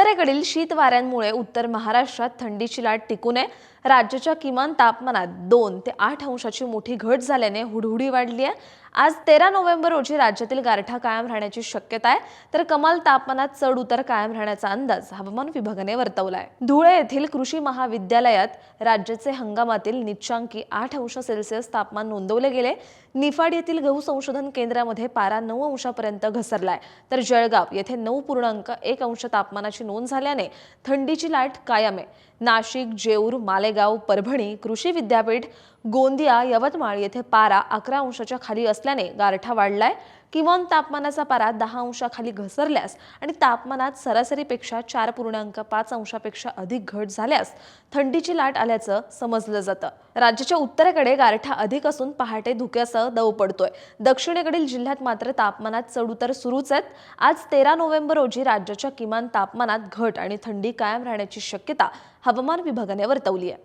उत्तरेकडील शीत वाऱ्यांमुळे उत्तर महाराष्ट्रात थंडीची लाट टिकू नये राज्याच्या किमान तापमानात दोन ते आठ अंशाची मोठी घट झाल्याने हुडहुडी वाढली आहे. आज तेरा नोव्हेंबर रोजी राज्यातील गारठा कायम राहण्याची शक्यता आहे. तर कमाल तापमानात चढ उतार कायम राहण्याचा अंदाज हवामान विभागाने वर्तवला आहे धुळे येथील कृषी महाविद्यालयात राज्याचे हंगामातील निच्चांकी आठ अंश सेल्सिअस तापमान नोंदवले गेले. निफाड येथील गहू संशोधन केंद्रामध्ये पारा नऊ अंशापर्यंत घसरलाय. तर जळगाव येथे नऊ पूर्णांक एक अंश तापमानाची नोंद झाल्याने थंडीची लाट कायम आहे. नाशिक जेऊर मालेगाव परभणी कृषी विद्यापीठ गोंदिया यवतमाळ येथे पारा अकरा अंशाच्या खाली असल्याने गारठा वाढलाय. किमान तापमानाचा पारा दहा अंशाखाली घसरल्यास आणि तापमानात सरासरीपेक्षा चार पूर्णांक पाच अंशापेक्षा अधिक घट झाल्यास थंडीची लाट आल्याचं समजलं जातं. राज्याच्या उत्तरेकडे गारठा अधिक असून पहाटे धुक्यासह दव पडतोय. दक्षिणेकडील जिल्ह्यात मात्र तापमानात चढउतार सुरूच आहेत. आज तेरा नोव्हेंबर रोजी राज्याच्या किमान तापमानात घट आणि थंडी कायम राहण्याची शक्यता हवामान विभागाने वर्तवली आहे.